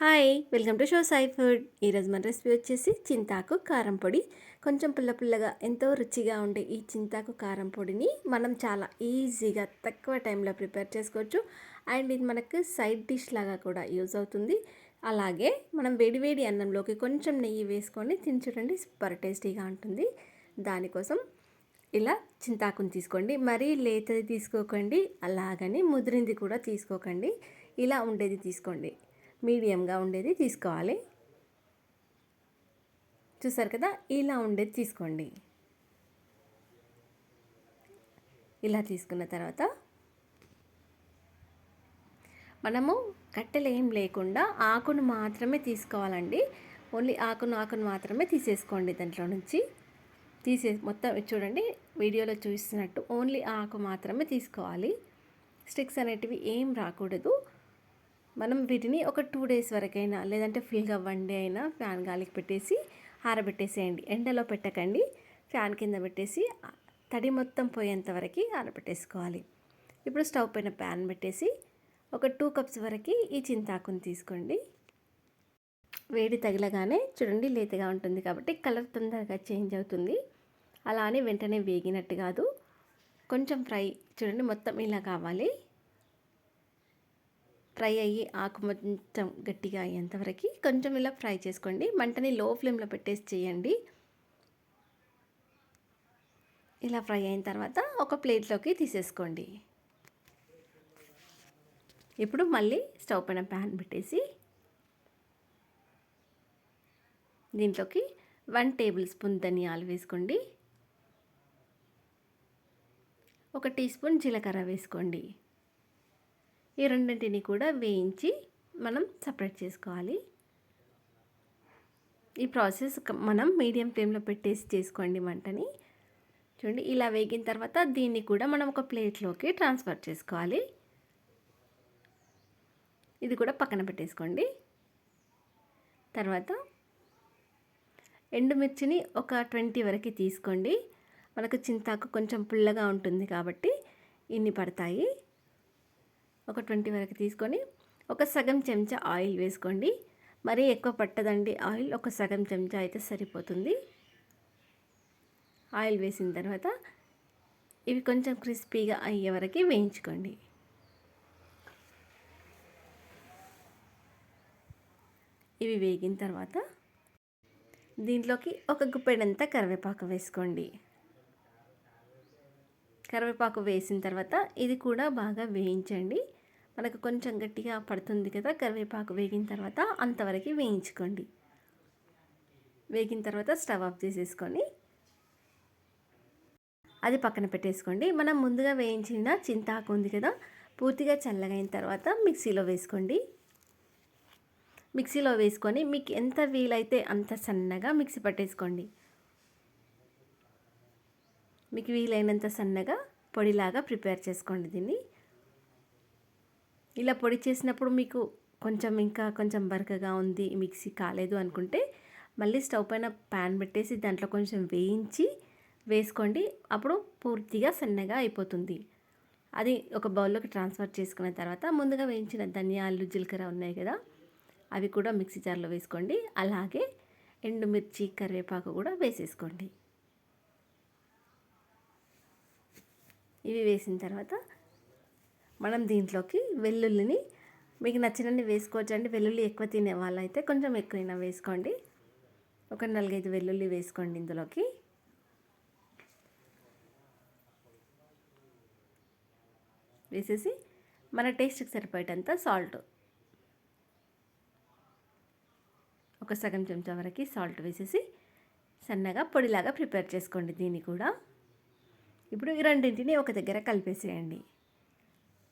Hi welcome to show Sai food. ఈరోజు మన recipe వచ్చేసి చింతాకు కారం పొడి. కొంచెం పుల్ల పుల్లగా ఎంతో రుచిగా ఉండే ఈ చింతాకు కారం పొడిని మనం చాలా ఈజీగా తక్కువ టైంలో ప్రిపేర్ చేసుకోవచ్చు. అండ్ ఇది మనకు సైడ్ డిష్ లాగా కూడా యూజ్ అవుతుంది. అలాగే మనం వేడివేడి అన్నంలోకి కొంచెం నెయ్యి వేసుకొని తిని చూడండి సూపర్ టేస్టీగా ఉంటుంది. దానికోసం ఇలా చింతాకుని తీసుకోండి. మరీ లేతది తీసుకోకండి అలాగని ముదిరింది కూడా తీసుకోకండి. ఇలా ఉండేది తీసుకోండి. మీడియంగా ఉండేది తీసుకోవాలి. చూసారు కదా? ఇలా ఉండేది తీసుకోండి. ఇలా తీసుకున్న తర్వాత మనము కట్టెలు ఏం లేకుండా ఆకును మాత్రమే తీసుకోవాలండి. ఓన్లీ ఆకును ఆకును మాత్రమే తీసేసుకోండి దాంట్లో నుంచి. తీసే మొత్తం చూడండి వీడియోలో చూస్తున్నట్టు ఓన్లీ ఆకు మాత్రమే తీసుకోవాలి. స్టిక్స్ అనేటివి ఏం రాకూడదు. మనం వీటిని ఒక టూ డేస్ వరకైనా లేదంటే ఫుల్గా వన్ డే అయినా ఫ్యాన్ గాలికి పెట్టేసి ఆరబెట్టేసేయండి. ఎండలో పెట్టకండి. ఫ్యాన్ కింద పెట్టేసి తడి మొత్తం పోయేంత వరకు ఆరబెట్టేసుకోవాలి. ఇప్పుడు స్టవ్ పైన ప్యాన్ పెట్టేసి ఒక టూ కప్స్ వరకు ఈ చింతాకుని తీసుకోండి. వేడి తగిలగానే చూడండి లేతగా ఉంటుంది కాబట్టి కలర్ తొందరగా చేంజ్ అవుతుంది. అలా అని వెంటనే వేగినట్టు కాదు. కొంచెం ఫ్రై చూడండి మొత్తం ఇలా కావాలి. ఫ్రై అయ్యి ఆకు మొత్తం గట్టిగా అయ్యేంతవరకు కొంచెం ఇలా ఫ్రై చేసుకోండి. మంటని లో ఫ్లేమ్లో పెట్టేసి చేయండి. ఇలా ఫ్రై అయిన తర్వాత ఒక ప్లేట్లోకి తీసేసుకోండి. ఇప్పుడు మళ్ళీ స్టవ్ పైన ప్యాన్ పెట్టేసి దీంట్లోకి వన్ టేబుల్ స్పూన్ ధనియాలు వేసుకోండి. ఒక టీ స్పూన్ జీలకర్ర వేసుకోండి. ఈ రెండింటిని కూడా వేయించి మనం సపరేట్ చేసుకోవాలి. ఈ ప్రాసెస్ మనం మీడియం ఫ్లేమ్లో పెట్టేసి చేసుకోండి మంటని. చూడండి ఇలా వేగిన తర్వాత దీన్ని కూడా మనం ఒక ప్లేట్లోకి ట్రాన్స్ఫర్ చేసుకోవాలి. ఇది కూడా పక్కన పెట్టేసుకోండి. తర్వాత ఎండుమిర్చిని ఒక ట్వంటీ వరకు తీసుకోండి. మనకు చింతాకు కొంచెం పుల్లగా ఉంటుంది కాబట్టి ఇన్ని పడతాయి. ఒక ట్వంటీ వరకు తీసుకొని ఒక సగం చెంచా ఆయిల్ వేసుకోండి. మరీ ఎక్కువ పట్టదండి ఆయిల్ ఒక సగం చెంచా అయితే సరిపోతుంది. ఆయిల్ వేసిన తర్వాత ఇవి కొంచెం క్రిస్పీగా అయ్యే వరకు వేయించుకోండి. ఇవి వేగిన తర్వాత దీంట్లోకి ఒక గుప్పెడంతా కరివేపాకు వేసుకోండి. కరివేపాకు వేసిన తర్వాత ఇది కూడా బాగా వేయించండి. మనకు కొంచెం గట్టిగా పడుతుంది కదా కరివేపాకు వేగిన తర్వాత అంతవరకు వేయించుకోండి. వేగిన తర్వాత స్టవ్ ఆఫ్ చేసేసుకొని అది పక్కన పెట్టేసుకోండి. మనం ముందుగా వేయించిన చింతాకు ఉంది కదా పూర్తిగా చల్లగైన తర్వాత మిక్సీలో వేసుకోండి. మిక్సీలో వేసుకొని మీకు ఎంత వీలైతే అంత సన్నగా మిక్సీ పట్టేసుకోండి. మీకు వీలైనంత సన్నగా పొడిలాగా ప్రిపేర్ చేసుకోండి దీన్ని. ఇలా పొడి చేసినప్పుడు మీకు కొంచెం ఇంకా కొంచెం బరకగా ఉంది మిక్సీ కాలేదు అనుకుంటే మళ్ళీ స్టవ్ పైన ప్యాన్ పెట్టేసి దాంట్లో కొంచెం వేయించి వేసుకోండి. అప్పుడు పూర్తిగా సన్నగా అయిపోతుంది. అది ఒక బౌల్లోకి ట్రాన్స్ఫర్ చేసుకున్న తర్వాత ముందుగా వేయించిన ధనియాలు జీలకర్ర ఉన్నాయి కదా అవి కూడా మిక్సీ జార్లో వేసుకోండి. అలాగే ఎండుమిర్చి కరివేపాకు కూడా వేసేసుకోండి. ఇవి వేసిన తర్వాత మనం దీంట్లోకి వెల్లుల్లిని మీకు నచ్చినన్ని వేసుకోవచ్చు అండి. వెల్లుల్లి ఎక్కువ తినే వాళ్ళైతే కొంచెం ఎక్కువైనా వేసుకోండి. ఒక నాలుగైదు వెల్లుల్లి వేసుకోండి ఇందులోకి. వేసేసి మన టేస్ట్కి సరిపోయేటంత సాల్ట్. ఒక సగం చెంచా వరకు సాల్ట్ వేసేసి సన్నగా పొడిలాగా ప్రిపేర్ చేసుకోండి దీన్ని కూడా. ఇప్పుడు ఈ రెండింటిని ఒక దగ్గర కలిపేసేయండి.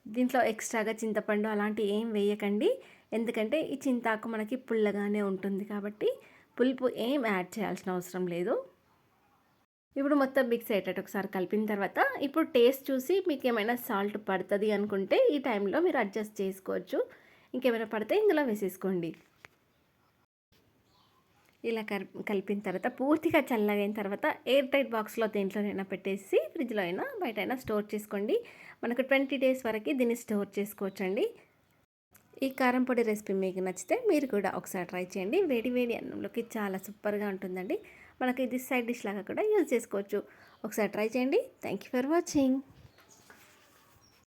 దీంట్లో ఎక్స్ట్రాగా చింతపండు అలాంటి ఏం వేయకండి. ఎందుకంటే ఈ చింతాకు మనకి పుల్లగానే ఉంటుంది కాబట్టి పులుపు ఏం యాడ్ చేయాల్సిన అవసరం లేదు. ఇప్పుడు మొత్తం మిక్స్ అయ్యేటట్టు ఒకసారి కలిపిన తర్వాత ఇప్పుడు టేస్ట్ చూసి మీకు ఏమైనా సాల్ట్ పడుతుంది అనుకుంటే ఈ టైంలో మీరు అడ్జస్ట్ చేసుకోవచ్చు. ఇంకేమైనా పడితే ఇందులో వేసేసుకోండి. ఇలా కలిపిన తర్వాత పూర్తిగా చల్లగైన తర్వాత ఎయిర్ టైట్ బాక్స్లో దేంట్లోనైనా పెట్టేసి ఫ్రిడ్జ్లో అయినా బయట అయినా స్టోర్ చేసుకోండి. మనకు ట్వంటీ డేస్ వరకు దీన్ని స్టోర్ చేసుకోవచ్చండి. ఈ కారం పొడి రెసిపీ మీకు నచ్చితే మీరు కూడా ఒకసారి ట్రై చేయండి. వేడి వేడి అన్నంలోకి చాలా సూపర్గా ఉంటుందండి. మనకి ఇది సైడ్ డిష్ లాగా కూడా యూజ్ చేసుకోవచ్చు. ఒకసారి ట్రై చేయండి. Thank you for watching.